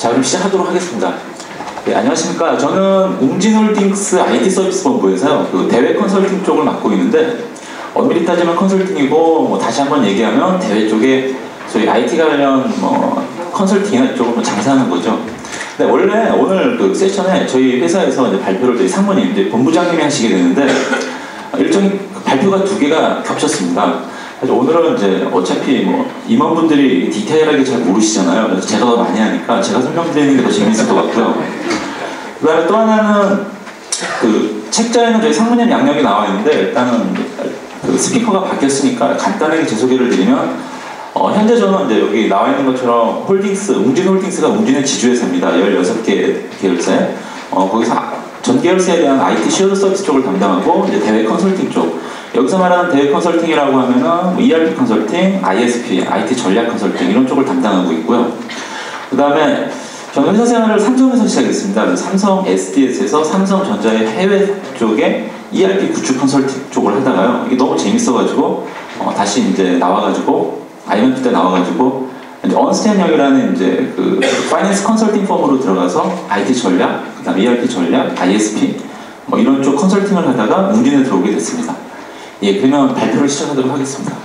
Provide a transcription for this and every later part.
자, 그럼 시작하도록 하겠습니다. 네, 안녕하십니까. 저는 웅진홀딩스 IT 서비스 본부에서요, 그 대외 컨설팅 쪽을 맡고 있는데, 엄밀히 따지면 컨설팅이고, 뭐 다시 한번 얘기하면 대외 쪽에 저희 IT 관련 뭐 컨설팅이나 이쪽을 뭐 장사하는 거죠. 네, 원래 오늘 그 세션에 저희 회사에서 이제 발표를 저희 상무님, 이제 본부장님이 하시게 되는데, 일정이 발표가 두 개가 겹쳤습니다. 그래서 오늘은 이제 어차피 뭐 임원분들이 디테일하게 잘 모르시잖아요. 그래서 제가 더 많이 하니까 제가 설명드리는 게 더 재밌을 것 같고요. 그 다음에 또 하나는 그 책자에는 저희 상무님 양력이 나와 있는데 일단은 그 스피커가 바뀌었으니까 간단하게 제 소개를 드리면 어, 현재 저는 이제 여기 나와 있는 것처럼 홀딩스, 웅진 홀딩스가 웅진의 지주회사입니다. 16개 계열사에. 어, 거기서 전 계열사에 대한 IT 시어드 서비스 쪽을 담당하고 이제 대외 컨설팅 쪽 여기서 말하는 대외 컨설팅이라고 하면은 뭐 ERP 컨설팅, ISP, IT 전략 컨설팅 이런 쪽을 담당하고 있고요. 그 다음에 저는 회사 생활을 삼성에서 시작했습니다. 삼성 SDS에서 삼성전자의 해외 쪽에 ERP 구축 컨설팅 쪽을 하다가요. 이게 너무 재밌어가지고 어, 다시 이제 나와가지고 IMF 때 나와가지고 이제 언스탠형이라는 이제 그 파이낸스 컨설팅 펌으로 들어가서 IT 전략, 그다음 ERP 전략, ISP 뭐 이런 쪽 컨설팅을 하다가 웅진에 들어오게 됐습니다. 예, 그러면 발표를 시작하도록 하겠습니다.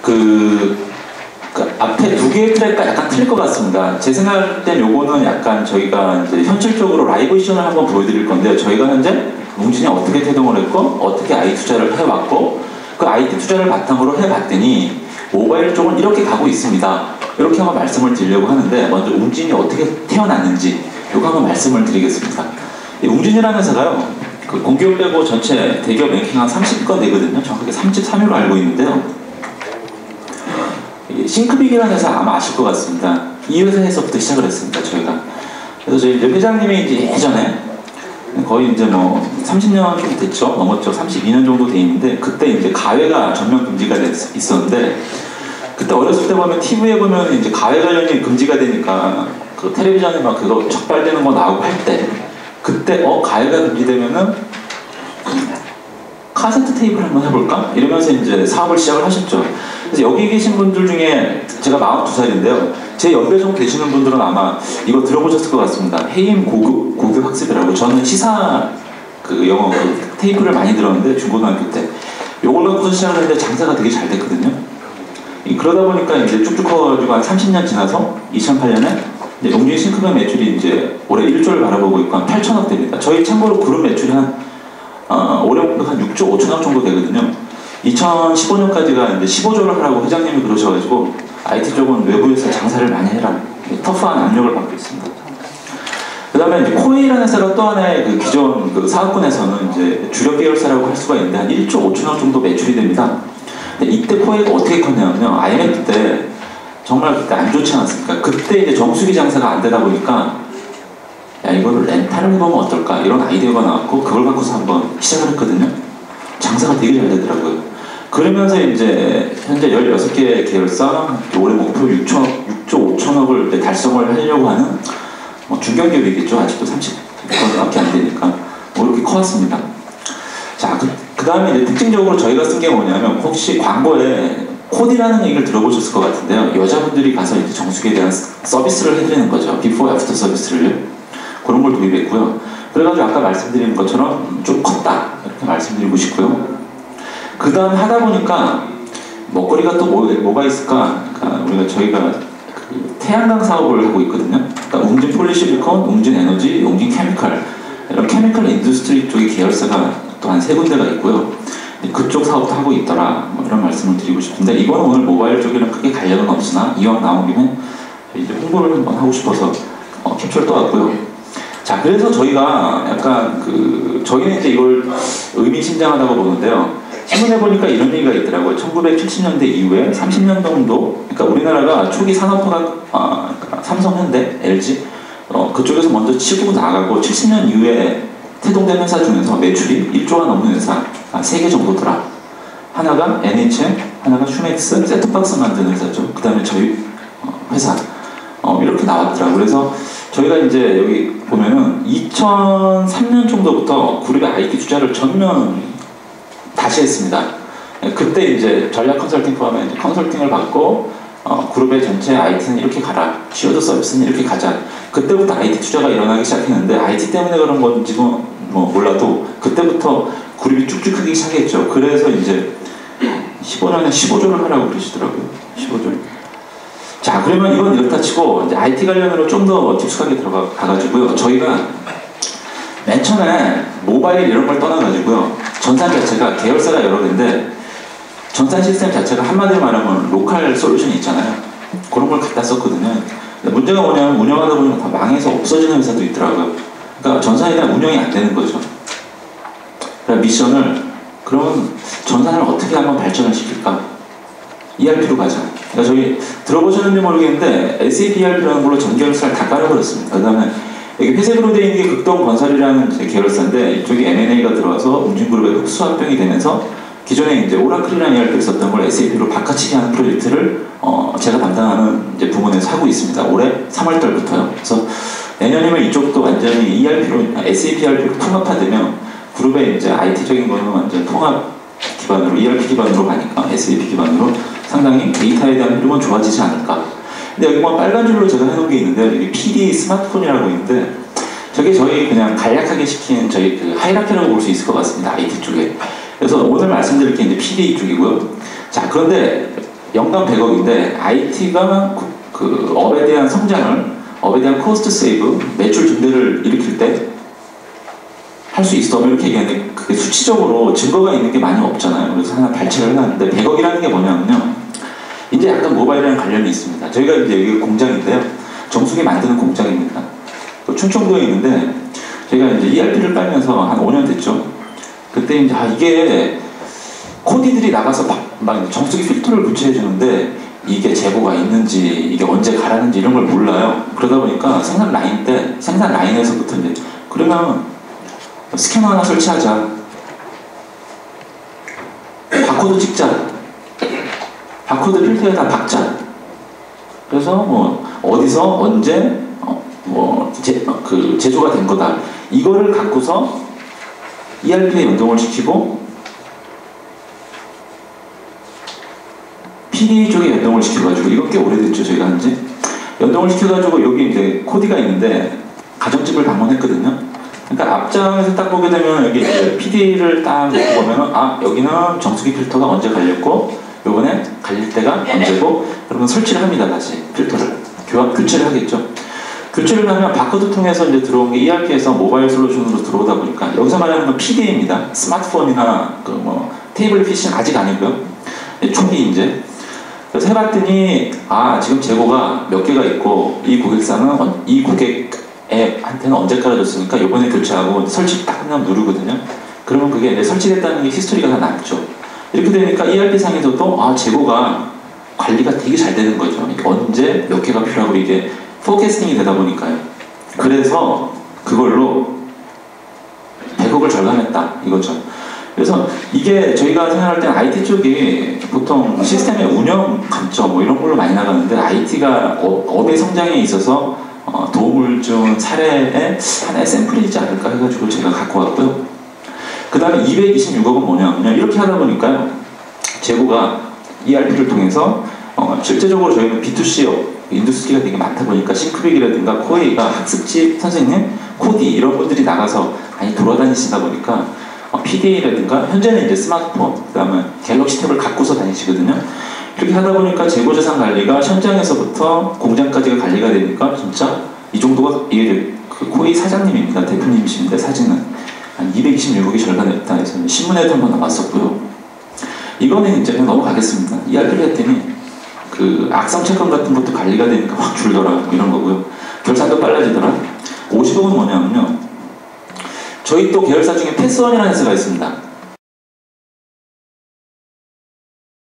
그, 그 앞에 두 개의 트랙과 약간 틀릴 것 같습니다. 제 생각할 땐 요거는 약간 저희가 이제 현실적으로 라이브 시연을 한번 보여드릴 건데 저희가 현재 뭉진이 어떻게 태동을 했고 어떻게 IT 투자를 해왔고 그 IT 투자를 바탕으로 해봤더니 모바일 쪽은 이렇게 가고 있습니다. 이렇게 한번 말씀을 드리려고 하는데 먼저 웅진이 어떻게 태어났는지 요거 한번 말씀을 드리겠습니다. 웅진이라는 회사가요. 그 공기업 빼고 전체 대기업 랭킹 한 30권 되거든요. 정확하게 33위로 알고 있는데요. 싱크빅이라는 회사 아마 아실 것 같습니다. 이 회사에서부터 시작을 했습니다. 저희가. 그래서 저희 회장님이 이제 예전에 거의 이제 뭐 30년 좀 됐죠. 넘었죠. 32년 정도 돼 있는데 그때 이제 가외가 전면 금지가 됐, 있었는데 그때 어렸을 때 보면 TV에 보면 이제 가외 관련이 금지가 되니까 그 텔레비전에 막 그거 적발되는 거 나오고 할 때 그때 어 가해가 금지되면은 카세트 테이프를 한번 해볼까? 이러면서 이제 사업을 시작을 하셨죠. 그래서 여기 계신 분들 중에 제가 42살인데요. 제 연배 정도 되시는 분들은 아마 이거 들어보셨을 것 같습니다. 해임 고급, 고급 학습이라고. 저는 시사 그 영어 그 테이프를 많이 들었는데 중고등학교 때. 요걸 갖고서 시작을 했는데 장사가 되게 잘 됐거든요. 그러다 보니까 이제 쭉쭉 커가지고 한 30년 지나서 2008년에 이제 용진 싱크병 매출이 이제 올해 1조를 바라보고 있고 한 8천억 됩니다. 저희 참고로 그룹 매출이 한 어, 올해 한 6조 5천억 정도 되거든요. 2015년까지가 이제 15조를 하라고 회장님이 그러셔가지고 IT 쪽은 외부에서 장사를 많이 해라 터프한 압력을 받고 있습니다. 그 다음에 이제 코웨이라는 회사가 또 하나의 그 기존 그 사업군에서는 이제 주력 계열사라고 할 수가 있는데 한 1조 5천억 정도 매출이 됩니다. 이때 코웨이가 어떻게 컸냐면요. IMF 때 정말 그때 안 좋지 않았습니까? 그때 이제 정수기 장사가 안 되다 보니까 야 이거를 렌탈을 해보면 어떨까 이런 아이디어가 나왔고 그걸 갖고서 한번 시작을 했거든요. 장사가 되게 잘 되더라고요. 그러면서 이제 현재 16개 계열사 올해 목표 6천, 6조 5천억을 달성을 하려고 하는 뭐 중견 기업이겠죠. 아직도 30%밖에 안 되니까 뭐 이렇게 커왔습니다. 자, 그, 그 다음에 이제 특징적으로 저희가 쓴 게 뭐냐면 혹시 광고에 코디라는 얘기를 들어보셨을 것 같은데요. 여자분들이 가서 이제 정수기에 대한 서비스를 해드리는 거죠. 비포 애프터 서비스를 그런 걸 도입했고요. 그래가지고 아까 말씀드린 것처럼 좀 컸다 이렇게 말씀드리고 싶고요. 그 다음 하다 보니까 먹거리가 또 뭐, 뭐가 있을까? 그러니까 우리가 저희가 그 태양광 사업을 하고 있거든요. 그러니까 웅진 폴리실리콘, 웅진 에너지, 웅진 케미칼 이런 케미칼 인더스트리 쪽의 계열사가 또 한 세 군데가 있고요. 그쪽 사업도 하고 있더라 뭐 이런 말씀을 드리고 싶은데 이거는 오늘 모바일 쪽에는 크게 관련은 없으나 이왕 나온 김에 이제 홍보를 한번 하고 싶어서 어, 캡처를 떠왔고요. 자 그래서 저희가 약간 그 저희는 이제 이걸 의미심장하다고 보는데요. 신문에 보니까 이런 얘기가 있더라고요. 1970년대 이후에 30년 정도, 그러니까 우리나라가 초기 산업화가 아, 그러니까 삼성, 현대, LG 어, 그쪽에서 먼저 치고 나가고 70년 이후에 태동된 회사 중에서 매출이 1조가 넘는 회사 아, 3개 정도더라. 하나가 NHN, 하나가 슈맥스, 세트박스 만드는 회사죠. 그 다음에 저희 어, 회사 어, 이렇게 나왔더라고요. 그래서 저희가 이제 여기 보면은 2003년 정도부터 그룹의 IT 투자를 전면 다시 했습니다. 그때 이제 전략 컨설팅 포함에 컨설팅을 받고 어, 그룹의 전체 IT는 이렇게 가라. 쉬어드 서비스는 이렇게 가자. 그때부터 IT 투자가 일어나기 시작했는데 IT 때문에 그런 건지는 뭐 몰라도 그때부터 그룹이 쭉쭉 크기 시작했죠. 그래서 이제 15년에 15조를 하라고 그러시더라고요. 15조. 자, 그러면 이건 이렇다 치고 이제 IT 관련으로 좀 더 깊숙하게 들어가 가지고요. 저희가 맨 처음에 모바일 이런 걸 떠나가지고요. 전산 자체가 계열사가 여러 개인데 전산 시스템 자체가 한마디로 말하면 로컬 솔루션이 있잖아요. 그런 걸 갖다 썼거든요. 문제가 뭐냐면 운영하다 보면 다 망해서 없어지는 회사도 있더라고요. 그러니까 전산에 대한 운영이 안 되는 거죠. 그러니까 미션을 그러면 전산을 어떻게 한번 발전을 시킬까? ERP로 가자. 그러니까 저희 들어보셨는지 모르겠는데 SAP ERP라는 걸로 전계열사를 다 깔아버렸습니다. 그 다음에 여기 회색으로 되어 있는 게 극동건설이라는 계열사인데 이쪽이 M&A가 들어와서 웅진그룹의 흡수합병이 되면서 기존에 이제 오라클이라는 ERP를 썼던 걸 SAP로 바꿔치기 하는 프로젝트를 어 제가 담당하는 이제 부문에서 하고 있습니다. 올해 3월달부터요. 그래서 내년이면 이쪽도 완전히 ERP로 SAP ERP로 통합화되면 그룹의 이제 IT적인 거는 완전 통합 기반으로 ERP 기반으로 가니까 SAP 기반으로 상당히 데이터에 대한 흐름은 좋아지지 않을까. 근데 여기 뭐 빨간 줄로 제가 해놓은 게 있는데 여기 PD 스마트폰이라고 있는데 저게 저희 그냥 간략하게 시킨 저희 그 하이라키라고 볼 수 있을 것 같습니다. IT 쪽에. 그래서 오늘 말씀드릴 게 이제 PD 쪽이고요. 자 그런데 연간 100억인데 IT가 그, 그 업에 대한 성장을 업에 대한 코스트 세이브 매출 증대를 일으킬 때 할 수 있어 이렇게 얘기하는데 그게 수치적으로 증거가 있는 게 많이 없잖아요. 그래서 하나 발췌를 해놨는데 100억이라는 게 뭐냐면요. 이제 약간 모바일이랑 관련이 있습니다. 저희가 이제 여기 공장인데요. 정수기 만드는 공장입니다. 춘천구에 있는데 저희가 이제 ERP를 깔면서 한 5년 됐죠. 그때 이제 아 이게 코디들이 나가서 막, 막 정수기 필터를 교체해 주는데 이게 재고가 있는지 이게 언제 가라는지 이런 걸 몰라요. 그러다 보니까 생산 라인 때 생산 라인에서부터 이제 그러면 스캐너 하나 설치하자. 바코드 찍자. 바코드 필터에다 박자. 그래서 뭐 어디서 언제 어, 뭐 제, 어, 그 제조가 된 거다. 이거를 갖고서 ERP에 연동을 시키고 PD 쪽에 연동을 시켜가지고 이건 꽤 오래됐죠 저희가 한지 연동을 시켜가지고 여기 이제 코디가 있는데 가정집을 방문했거든요. 그러니까 앞장에서 딱 보게 되면 여기 PD를 딱 놓고 보면은 아 여기는 정수기 필터가 언제 갈렸고 요번에 갈릴 때가 언제고 그러면 설치를 합니다 다시 필터를 교환 교체를 하겠죠. 교체를 하면 바코드 통해서 이제 들어온 게 ERP에서 모바일 솔루션으로 들어오다 보니까 여기서 말하는 건 PD입니다. 스마트폰이나 그 뭐 테이블 PC는 아직 아니고요. 초기 이제 해봤더니 아 지금 재고가 몇 개가 있고 이 고객사는 이 고객한테는 언제 깔아줬으니까 이번에 교체하고 설치 딱 그냥 누르거든요. 그러면 그게 이제 설치됐다는 게 히스토리가 다 남죠. 이렇게 되니까 ERP 상에서도 아 재고가 관리가 되게 잘 되는 거죠. 언제 몇 개가 필요하고 이게 포캐스팅이 되다 보니까요. 그래서 그걸로 100억을 절감했다 이거죠. 그래서 이게 저희가 생각할 때는 IT 쪽이 보통 시스템의 운영 감점 뭐 이런 걸로 많이 나가는데 IT가 업의 성장에 있어서 어, 도움을 준 사례의 하나의 샘플이지 않을까 해가지고 제가 갖고 왔고요. 그 다음에 226억은 뭐냐면요. 이렇게 하다 보니까요. 재고가 ERP를 통해서 어, 실제적으로 저희는 B2C 인두스트리가 되게 많다 보니까 싱크빅이라든가 코에이가 학습지 선생님, 코디 이런 분들이 나가서 많이 돌아다니시다 보니까 어, PDA라든가 현재는 이제 스마트폰, 그다음에 갤럭시 탭을 갖고서 다니시거든요. 이렇게 하다 보니까 재고자산 관리가 현장에서부터 공장까지가 관리가 되니까 진짜 이 정도가 이게 그 코이 사장님입니다. 대표님이신데 사진은 한 226억이 절반했다 해서 신문에도 한번 나왔었고요. 이거는 이제 그냥 넘어가겠습니다. 이야기를 했더니 그 악성 채권 같은 것도 관리가 되니까 확 줄더라 뭐 이런 거고요. 결산도 빨라지더라. 50억은 뭐냐면요. 저희 또 계열사 중에 패스원이라는 회사가 있습니다.